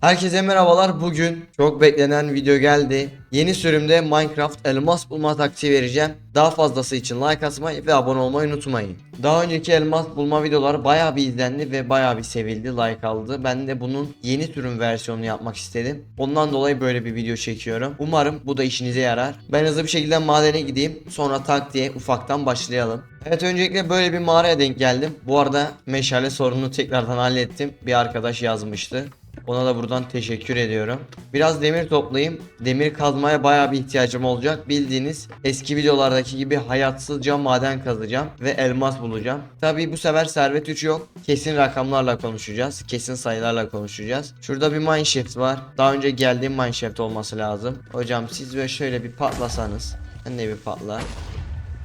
Herkese merhabalar. Bugün çok beklenen video geldi. Yeni sürümde Minecraft elmas bulma taktiği vereceğim. Daha fazlası için like atmayı ve abone olmayı unutmayın. Daha önceki elmas bulma videoları bayağı bir izlendi ve bayağı bir sevildi, like aldı. Ben de bunun yeni sürüm versiyonunu yapmak istedim. Ondan dolayı böyle bir video çekiyorum. Umarım bu da işinize yarar. Ben hızlı bir şekilde madene gideyim. Sonra taktiğe ufaktan başlayalım. Evet öncelikle böyle bir mağaraya denk geldim. Bu arada meşale sorununu tekrardan hallettim. Bir arkadaş yazmıştı. Ona da buradan teşekkür ediyorum. Biraz demir toplayayım. Demir kazmaya bayağı bir ihtiyacım olacak. Bildiğiniz eski videolardaki gibi hayatsızca maden kazacağım ve elmas bulacağım. Tabii bu sefer servet 3 yok. Kesin rakamlarla konuşacağız. Kesin sayılarla konuşacağız. Şurada bir mineshaft var. Daha önce geldiğim mineshaft olması lazım. Hocam siz böyle şöyle bir patlasanız. Ben de bir patla.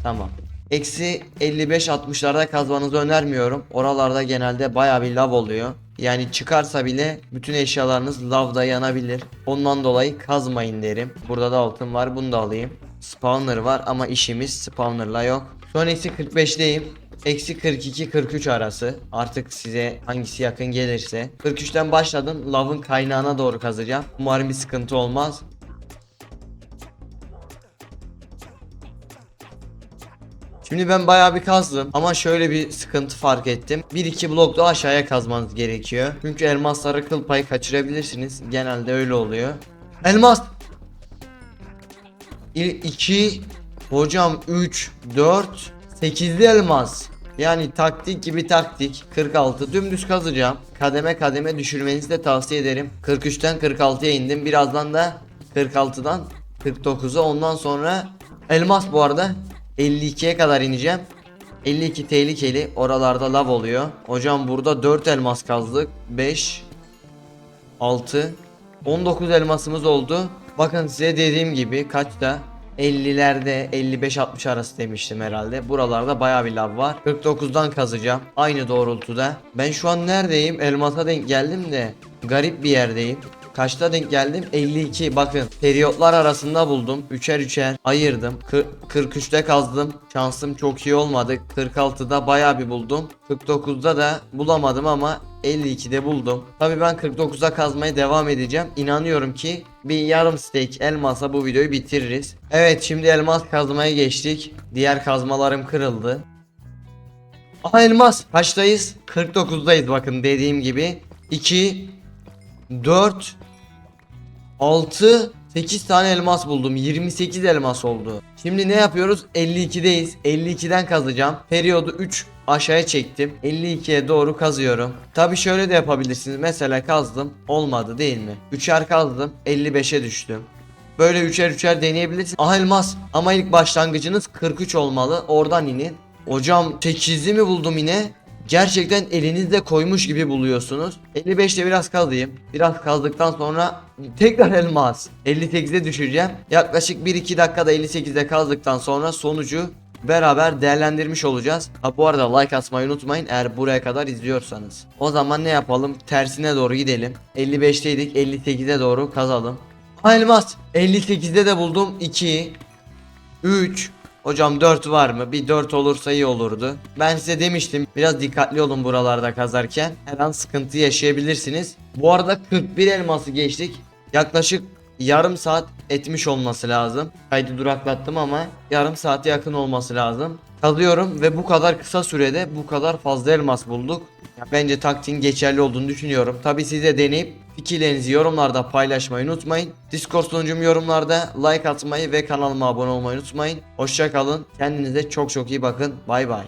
Tamam. Eksi 55-60'larda kazmanızı önermiyorum. Oralarda genelde baya bir lav oluyor. Yani çıkarsa bile bütün eşyalarınız lavda yanabilir. Ondan dolayı kazmayın derim. Burada da altın var bunu da alayım. Spawner var ama işimiz spawnerla yok. Son eksi 45'teyim. Eksi 42-43 arası. Artık size hangisi yakın gelirse. 43'ten başladım. Lavın kaynağına doğru kazacağım. Umarım bir sıkıntı olmaz. Şimdi ben bayağı bir kazdım ama şöyle bir sıkıntı fark ettim. 1-2 blok daha aşağıya kazmanız gerekiyor. Çünkü elmasları kıl payı kaçırabilirsiniz. Genelde öyle oluyor. Elmas! 2 Hocam 3 4 8'li elmas. Yani taktik gibi taktik 46 dümdüz kazacağım. Kademe kademe düşürmenizi de tavsiye ederim. 43'ten 46'ya indim. Birazdan da 46'dan 49'a ondan sonra elmas bu arada 52'ye kadar ineceğim. 52 tehlikeli. Oralarda lav oluyor. Hocam burada 4 elmas kazdık. 5 6 19 elmasımız oldu. Bakın size dediğim gibi kaçta 50'lerde 55-60 arası demiştim herhalde. Buralarda baya bir lav var. 49'dan kazacağım. Aynı doğrultuda. Ben şu an neredeyim? Elmasa denk geldim de garip bir yerdeyim. Kaçta denk geldim? 52. Bakın periyotlar arasında buldum. Üçer üçer ayırdım. Kır- 43'te kazdım. Şansım çok iyi olmadı. 46'da baya bir buldum. 49'da da bulamadım ama 52'de buldum. Tabi ben 49'a kazmaya devam edeceğim. İnanıyorum ki bir yarım steak elmasa bu videoyu bitiririz. Evet şimdi elmas kazmaya geçtik. Diğer kazmalarım kırıldı. Aha elmas. Kaçtayız? 49'dayız bakın dediğim gibi. 2 4 6 8 tane elmas buldum. 28 elmas oldu. Şimdi ne yapıyoruz? 52'deyiz. 52'den kazacağım. Periyodu 3 aşağıya çektim. 52'ye doğru kazıyorum. Tabi şöyle de yapabilirsiniz. Mesela kazdım. Olmadı değil mi? 3'er kazdım. 55'e düştüm. Böyle üçer üçer deneyebilirsiniz. Ah elmas. Ama ilk başlangıcınız 43 olmalı. Oradan inin. Hocam 8'i mi buldum yine? Gerçekten elinizde koymuş gibi buluyorsunuz. 55'te biraz kazayım. Biraz kazdıktan sonra tekrar elmas. 58'e düşüreceğim. Yaklaşık 1-2 dakikada 58'de kazdıktan sonra sonucu beraber değerlendirmiş olacağız. Ha bu arada like atmayı unutmayın eğer buraya kadar izliyorsanız. O zaman ne yapalım? Tersine doğru gidelim. 55'teydik 58'e doğru kazalım. Ha elmas. 58'de de buldum 2 3 Hocam 4 var mı? Bir 4 olursa iyi olurdu. Ben size demiştim biraz dikkatli olun buralarda kazarken. Her an sıkıntı yaşayabilirsiniz. Bu arada 41 elması geçtik. Yaklaşık yarım saat etmiş olması lazım. Kaydı duraklattım ama yarım saate yakın olması lazım. Kazıyorum ve bu kadar kısa sürede bu kadar fazla elmas bulduk. Bence taktiğin geçerli olduğunu düşünüyorum. Tabi siz de deneyip fikirlerinizi yorumlarda paylaşmayı unutmayın. Discord sunucum yorumlarda like atmayı ve kanalıma abone olmayı unutmayın. Hoşça kalın. Kendinize çok çok iyi bakın. Bay bay.